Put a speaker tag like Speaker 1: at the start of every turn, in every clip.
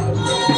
Speaker 1: Thank you.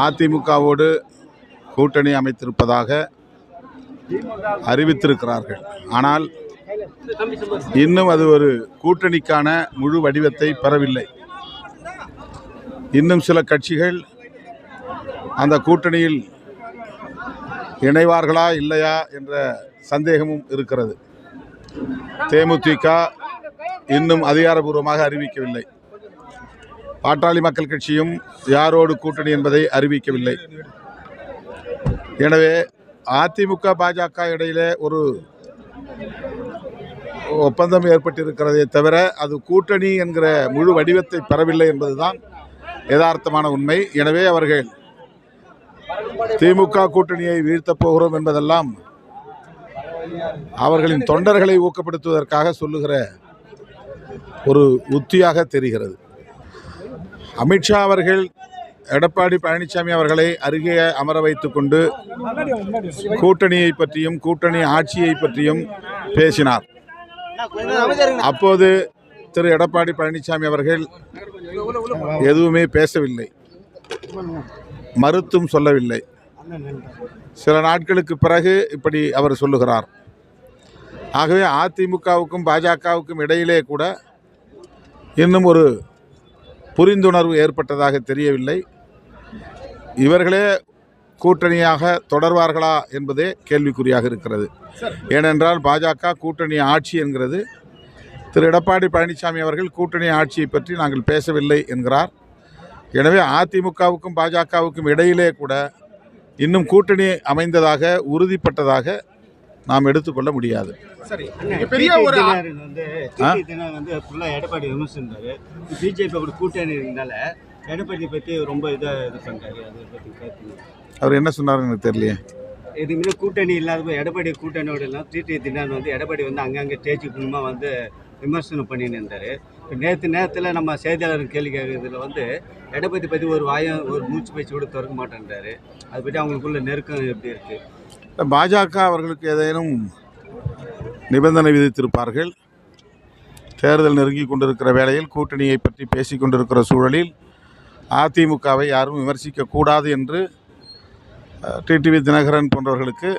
Speaker 1: அதிமுகவோடு கூட்டணி அமைத்திருப்பதாக அறிவித்திருக்கிறார்கள். ஆனால் இன்னும் அது ஒரு கூட்டணிக்கான முழு வடிவத்தை பெறவில்லை. இன்னும் சில கட்சிகள் அந்த கூட்டணியில் இணைவார்களா இல்லையா என்ற சந்தேகமும் இருக்கிறது. தேமுதிக இன்னும் அதிகாரபூர்வமாக அறிவிக்கவில்லை. பாட்டாளி மக்கள் கட்சியும் யாரோடு கூட்டணி என்பதை அறிவிக்கவில்லை. எனவே அதிமுக பாஜக இடையிலே ஒரு ஒப்பந்தம் ஏற்பட்டிருக்கிறதே தவிர அது கூட்டணி என்கிற முழு வடிவத்தை பெறவில்லை என்பதுதான் யதார்த்தமான உண்மை. எனவே அவர்கள் திமுக கூட்டணியை வீழ்த்தப் போகிறோம் என்பதெல்லாம் அவர்களின் தொண்டர்களை ஊக்கப்படுத்துவதற்காக சொல்லுகிற ஒரு உத்தியாக தெரிகிறது. அமித்ஷா அவர்கள் எடப்பாடி பழனிசாமி அவர்களை அருகே அமர வைத்துக் கொண்டு கூட்டணியை பற்றியும் கூட்டணி ஆட்சியை பற்றியும் பேசினார். அப்போது திரு எடப்பாடி பழனிசாமி அவர்கள் எதுவுமே பேசவில்லை. மறுத்தும் சொல்லவில்லை. சில நாட்களுக்கு பிறகு இப்படி அவர் சொல்லுகிறார். ஆகவே அதிமுகவுக்கும் பாஜகவுக்கும் இடையிலே கூட இன்னும் ஒரு புரிந்துணர்வு ஏற்பட்டதாக தெரியவில்லை. இவர்களே கூட்டணியாக தொடர்வார்களா என்பதே கேள்விக்குறியாக இருக்கிறது. ஏனென்றால் பாஜக கூட்டணி ஆட்சி என்கிறது. திரு எடப்பாடி பழனிசாமி அவர்கள் கூட்டணி ஆட்சியை பற்றி நாங்கள் பேசவில்லை என்கிறார். எனவே அதிமுகவுக்கும் பாஜகவுக்கும் இடையிலே கூட இன்னும் கூட்டணி அமைந்ததாக உறுதிப்பட்டதாக நாம் எடுத்துக்கொள்ள முடியாது.
Speaker 2: சரி.
Speaker 3: பெரிய ஒரு
Speaker 2: வந்து எடப்பாடி விமர்சிந்தாரு பிஜேபி அப்படி கூட்டணி இருந்தால எடப்பாடி பத்தி ரொம்ப இதா இது பண்றாரு. அதை
Speaker 1: அவர் என்ன சொன்னாருன்னு எனக்கு தெரியலையே.
Speaker 2: இதுமாரி கூட்டணி இல்லாத போய் எடப்பாடி கூட்டணியோட எல்லாம் டிடி தினகரன் வந்து எடப்பாடி வந்து அங்கங்கே ஸ்டேஜ் மூலமா வந்து விமர்சனம் பண்ணின்னு இருந்தாரு. இப்போ நேற்று நேரத்தில் நம்ம செய்தியாளர் கேள்வி கேட்கறதுல வந்து எடப்பாடி பற்றி ஒரு வாயம் ஒரு மூச்சு பேச்சு கூட திறக்க மாட்டேன்றாரு. அதை பற்றி அவங்களுக்குள்ள நெருக்கம் எப்படி இருக்கு?
Speaker 1: பாஜக அவர்களுக்கு ஏதேனும் நிபந்தனை விதித்திருப்பார்கள்? தேர்தல் நெருங்கி கொண்டிருக்கிற வேளையில் கூட்டணியை பற்றி பேசிக் கொண்டிருக்கிற சூழலில் அதிமுகவை யாரும் விமர்சிக்கக்கூடாது என்று டிடிவி தினகரன் போன்றவர்களுக்கு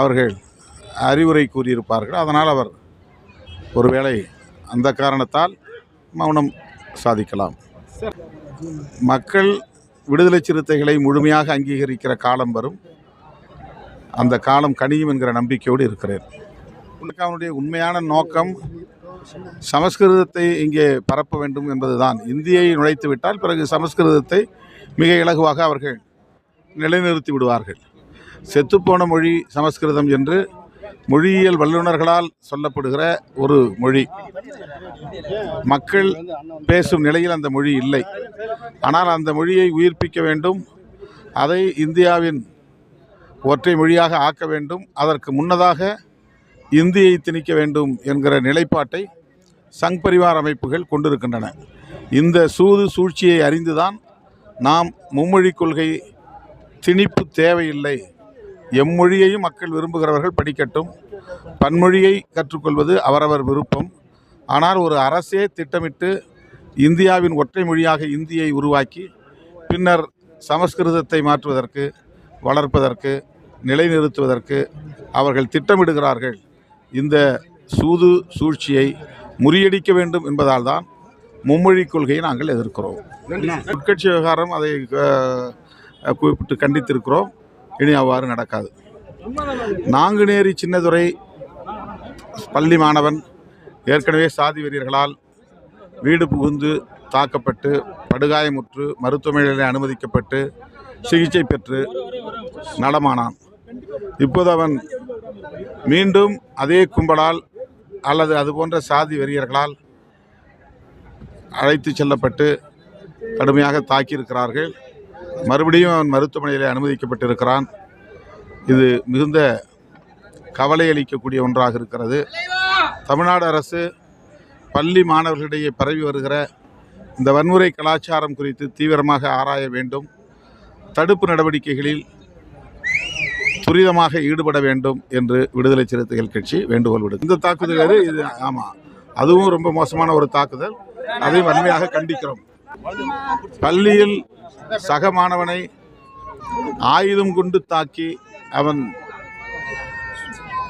Speaker 1: அவர்கள் அறிவுரை கூறியிருப்பார்கள். அதனால் அவர் ஒருவேளை அந்த காரணத்தால் மௌனம் சாதிக்கலாம். மக்கள் விடுதலை சிறுத்தைகளை முழுமையாக அங்கீகரிக்கிற காலம் வரும். அந்த காலம் கனியும் என்கிற நம்பிக்கையோடு இருக்கிறேன். அவனுடைய உண்மையான நோக்கம் சமஸ்கிருதத்தை இங்கே பரப்ப வேண்டும் என்பதுதான். இந்தியை நுழைத்து விட்டால் பிறகு சமஸ்கிருதத்தை மிக இலகுவாக அவர்கள் நிலைநிறுத்தி விடுவார்கள். செத்துப்போன மொழி சமஸ்கிருதம் என்று மொழியியல் வல்லுநர்களால் சொல்லப்படுகிற ஒரு மொழி. மக்கள் பேசும் நிலையில் அந்த மொழி இல்லை. ஆனால் அந்த மொழியை உயிர்ப்பிக்க வேண்டும். அதை இந்தியாவின் ஒற்றை மொழியாக ஆக்க வேண்டும். அதற்கு முன்னதாக இந்தியை திணிக்க வேண்டும் என்கிற நிலைப்பாட்டை சங் பரிவார் அமைப்புகள் கொண்டிருக்கின்றன. இந்த சூது சூழ்ச்சியை அறிந்துதான் நாம் மும்மொழிக் கொள்கை திணிப்பு தேவையில்லை. எம்மொழியையும் மக்கள் விரும்புகிறவர்கள் படிக்கட்டும். பன்மொழியை கற்றுக்கொள்வது அவரவர் விருப்பம். ஆனால் ஒரு அரசே திட்டமிட்டு இந்தியாவின் ஒற்றை மொழியாக இந்தியை உருவாக்கி பின்னர் சமஸ்கிருதத்தை மாற்றுவதற்கு வளர்ப்பதற்கு நிலைநிறுத்துவதற்கு அவர்கள் திட்டமிடுகிறார்கள். இந்த சூது சூழ்ச்சியை முறியடிக்க வேண்டும் என்பதால் தான் மும்மொழிக் கொள்கையை நாங்கள் எதிர்க்கிறோம். உட்கட்சி விவகாரம் அதை குறிப்பிட்டு கண்டித்திருக்கிறோம். இனி அவ்வாறு நடக்காது. நாங்குநேரி சின்னதுரை பள்ளி மாணவன் ஏற்கனவே சாதி வெறியர்களால் வீடு புகுந்து தாக்கப்பட்டு படுகாயமுற்று மருத்துவமனையில் அனுமதிக்கப்பட்டு சிகிச்சை பெற்று நடமானான் இப்போது அவன் மீண்டும் அதே கும்பலால் அல்லது அது போன்ற சாதி வெறியர்களால் அழைத்து செல்லப்பட்டு கடுமையாக தாக்கியிருக்கிறார்கள். மறுபடியும் அவன் மருத்துவமனையில் அனுமதிக்கப்பட்டிருக்கிறான். இது மிகுந்த கவலை அளிக்கக்கூடிய ஒன்றாக இருக்கிறது. தமிழ்நாடு அரசு பள்ளி மாணவர்களிடையே பரவி வருகிற இந்த வன்முறை கலாச்சாரம் குறித்து தீவிரமாக ஆராய வேண்டும். தடுப்பு நடவடிக்கைகளில் துரிதமாக ஈடுபட வேண்டும் என்று விடுதலை சிறுத்தைகள் கட்சி வேண்டுகோள் விடுது இந்த தாக்குதல் இது ஆமாம் அதுவும் ரொம்ப மோசமான ஒரு தாக்குதல். அதை வன்மையாக கண்டிக்கிறோம். பள்ளியில் சக மாணவனை ஆயுதம் கொண்டு தாக்கி அவன்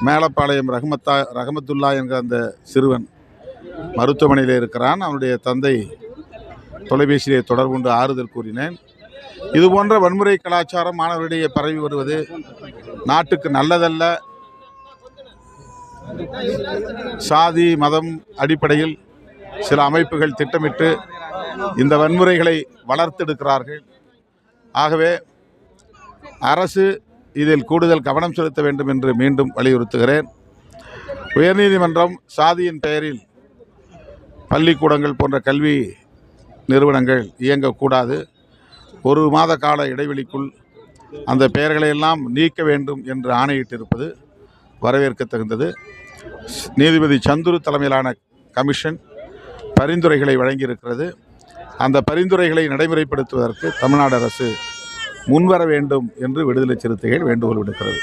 Speaker 1: மேலப்பாளையம் ரஹமத்தா ரஹமத்துல்லா என்கிற அந்த சிறுவன் மருத்துவமனையில் இருக்கிறான். அவனுடைய தந்தை தொலைபேசியிலே தொடர்பு கொண்டு ஆறுதல் கூறினேன். இது போன்ற வன்முறை கலாச்சாரம் மாணவர்களிடையே பரவி வருவது நாட்டுக்கு நல்லதல்ல. சாதி மதம் அடிப்படையில் சில அமைப்புகள் திட்டமிட்டு இந்த வன்முறைகளை வளர்த்தெடுக்கிறார்கள். ஆகவே அரசு இதில் கூடுதல் கவனம் செலுத்த வேண்டும் என்று மீண்டும் வலியுறுத்துகிறேன். உயர்நீதிமன்றம் சாதியின் பெயரில் பள்ளிக்கூடங்கள் போன்ற கல்வி நிறுவனங்கள் இயங்கக்கூடாது. ஒரு மாத கால இடைவெளிக்குள் அந்த பெயர்களை எல்லாம் நீக்க வேண்டும் என்று ஆணையிட்டிருப்பது வரவேற்க தகுந்தது நீதிபதி சந்துரு தலைமையிலான கமிஷன் பரிந்துரைகளை வழங்கியிருக்கிறது. அந்த பரிந்துரைகளை நடைமுறைப்படுத்துவதற்கு தமிழ்நாடு அரசு முன்வர வேண்டும் என்று விடுதலை சிறுத்தைகள் வேண்டுகோள் விடுக்கிறது.